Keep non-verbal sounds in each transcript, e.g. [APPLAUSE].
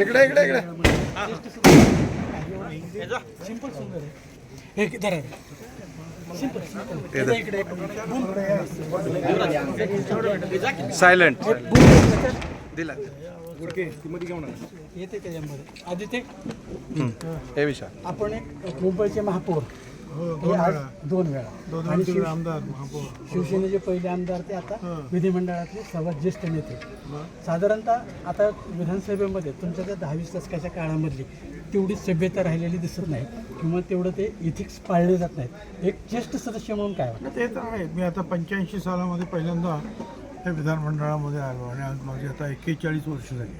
इकडे इकडे इकडे. सिंपल सुंदर हे धरा एक सायलेंट दिला. येते त्याच्यामध्ये आधी ते हे आपण एक मुंबईचे महापौर. हे आज दोन वेळा. आणि शिव- शिवसेनेचे पहिले आमदार ते आता विधिमंडळातले सर्वात ज्येष्ठ नेते. साधारणतः आता विधानसभेमध्ये तुमच्या त्या दहावीस दशकाच्या काळामधली तेवढी सभ्यता राहिलेली दिसत नाही किंवा तेवढं ते इथिक्स पाळले जात नाहीत. एक ज्येष्ठ सदस्य म्हणून काय वाटतं? ते तर आहे. मी आता पंच्याऐंशी सालामध्ये पहिल्यांदा त्या विधानमंडळामध्ये आलो आणि आज माझी आता एक्केचाळीस वर्ष झाली.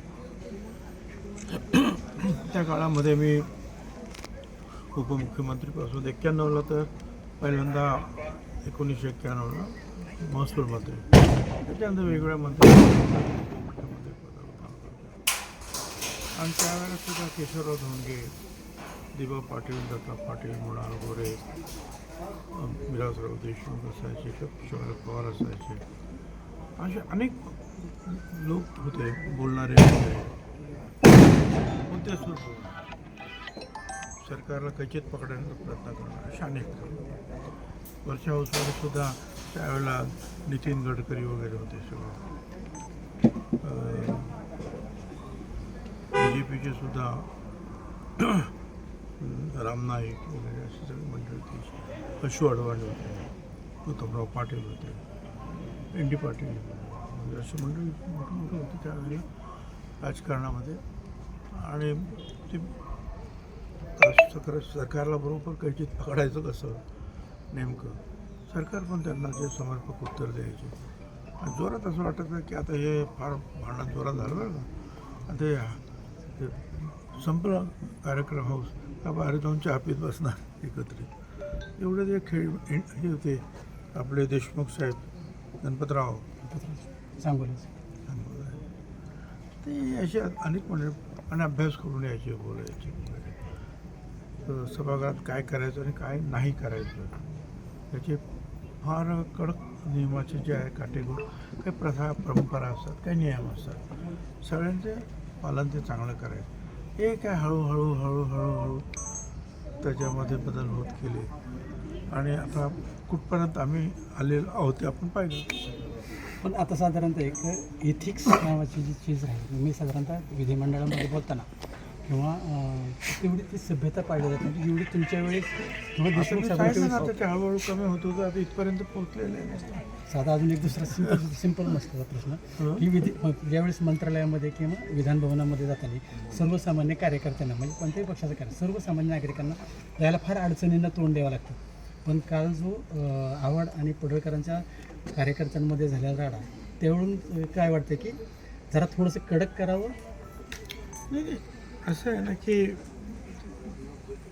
त्या काळामध्ये मी उपमुख्यमंत्रीपासून एक्क्याण्णवला तर पहिल्यांदा एकोणीसशे एक्क्याण्णवला महसूल मंत्री. त्याच्यानंतर वेगवेगळ्या मंत्री आणि त्यावेळेला सुद्धा केशवराव धोंडगे दिबा पाटील दत्ता पाटील मृणाल गोरे विलासराव देशमुख असायचे कृष्णराव पवार असायचे. असे अनेक लोक होते बोलणारे होते. होते सरकारला कैचेत पकडण्याचा प्रयत्न करणार असे अनेक वर्षा हाऊसमध्ये सुद्धा त्यावेळेला नितीन गडकरी वगैरे होते सगळं. बी जे पीचे सुद्धा [CLEARS THROAT] राम नाईक वगैरे अशी सगळी मंडळी होती. अशू अडवाणी होते उत्तमराव पाटील होते एन डी पाटील अशी मंडळी मोठी मोठी होती त्यावेळी राजकारणामध्ये. आणि ते सरकार सरकारला बरोबर कैचित पकडायचं कसं? नेमकं. सरकार पण त्यांना जे समर्पक उत्तर द्यायचे. आणि जोरात असं वाटतं की आता हे फार भांडण जोरात झालं बरं का ते संपला कार्यक्रम हाऊस. का बाहेर जाऊन चहा पीत बसणार एकत्रित. एवढे ते खेळ हे होते आपले देशमुख साहेब गणपतराव. सांगोलीच ते असे अनेक म्हणजे आणि अभ्यास करून यायचे बोलायचे. सभागृहात काय करायचं आणि काय नाही करायचं त्याचे फार कडक नियमाचे जे आहे काटेगोर काही प्रथा परंपरा असतात काही नियम असतात. सगळ्यांचे पालन ते चांगलं करायचं. हे काय हळूहळू हळूहळू हळू त्याच्यामध्ये बदल होत गेले. आणि आता कुठपर्यंत आम्ही आलेलो आहोत ते आपण पाहिलं. पण आता साधारणतः एक इथिक्स नावाची जी चीज आहे मी साधारणतः विधिमंडळामध्ये बोलताना किंवा तेवढी ती सभ्यता पाळली जात. नाही जेवढी तुमच्या वेळेस किंवा देशमुख साहेबांच्या ते हळूहळू कमी होत होतं आता इथपर्यंत पोहोचलेले नाही साधा अजून एक दुसरा सिंपल सिंपल मस्ताचा प्रश्न. की विधी ज्यावेळेस मंत्रालयामध्ये किंवा विधान भवनामध्ये जाताना सर्वसामान्य कार्यकर्त्यांना म्हणजे कोणत्याही पक्षाचं कार्य सर्वसामान्य नागरिकांना यायला फार अडचणींना तोंड द्यावं लागतं. पण काल जो आवड आणि पडळकरांच्या कार्यकर्त्यांमध्ये झालेला राडा त्यावरून काय वाटतं की जरा थोडंसं कडक करावं? असं आहे ना की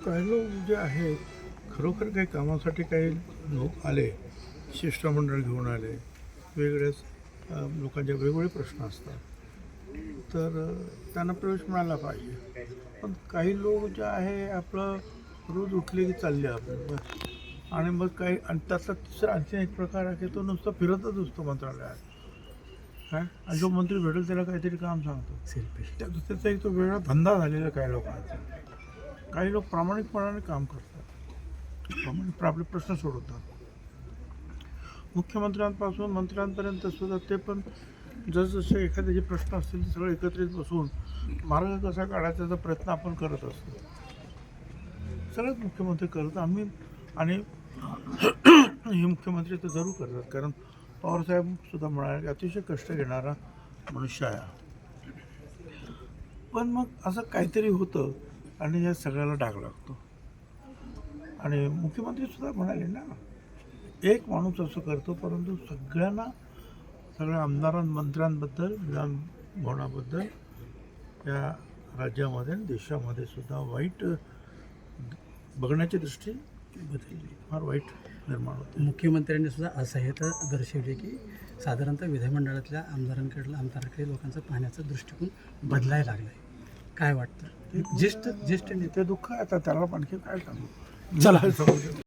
काही लोक जे आहेत खरोखर काही कामासाठी काही लोक आले शिष्टमंडळ घेऊन आले वेगळ्याच लोकांचे वेगवेगळे प्रश्न असतात. तर त्यांना प्रवेश मिळाला पाहिजे. पण काही लोक जे आहे आपलं रोज उठले की चालले आपण. आणि मग काही आणि त्यातला तिसरा आणखी एक प्रकार आहे की तो नुसता फिरतच असतो मंत्रालयात. काय? जो मंत्री भेटेल त्याला काहीतरी काम सांगतो. सेल्फी. त्या त्याचा एक तो वेगळा धंदा झालेला काही लोकांचा. काही लोक प्रामाणिकपणाने काम करतात. प्रामाणिक आपले प्रश्न सोडवतात. मुख्यमंत्र्यांपासून मंत्र्यांपर्यंत सुद्धा ते पण जसजसे एखाद्याचे प्रश्न असतील ते सगळे एकत्रित बसून मार्ग कसा काढायचा याचा प्रयत्न आपण करत असतो. सगळेच मुख्यमंत्री करत आम्ही आणि हे मुख्यमंत्री तर जरूर करतात. कारण पवारसाहेब सुद्धा म्हणाले की अतिशय कष्ट घेणारा मनुष्य आहे पण मग असं काहीतरी होतं आणि या सगळ्याला डाग लागतो. आणि मुख्यमंत्री सुद्धा म्हणाले ना एक माणूस असं करतो परंतु सगळ्यांना सगळ्या आमदारां मंत्र्यांबद्दल विधानभवनाबद्दल या राज्यामध्ये आणि देशामध्ये सुद्धा वाईट बघण्याची दृष्टी बदलली. फार वाईट निर्माण होते. मुख्यमंत्र्यांनी सुद्धा असह्यता दर्शवली की साधारणतः विधिमंडळातल्या आमदारांकडलं आमदाराकडे लोकांचा पाहण्याचा दृष्टिकोन बदलायला लागलाय. काय वाटतं? ज्येष्ठ ज्येष्ठ नेते दुःख आता त्याला आणखी काय सांगू? चला. [LAUGHS]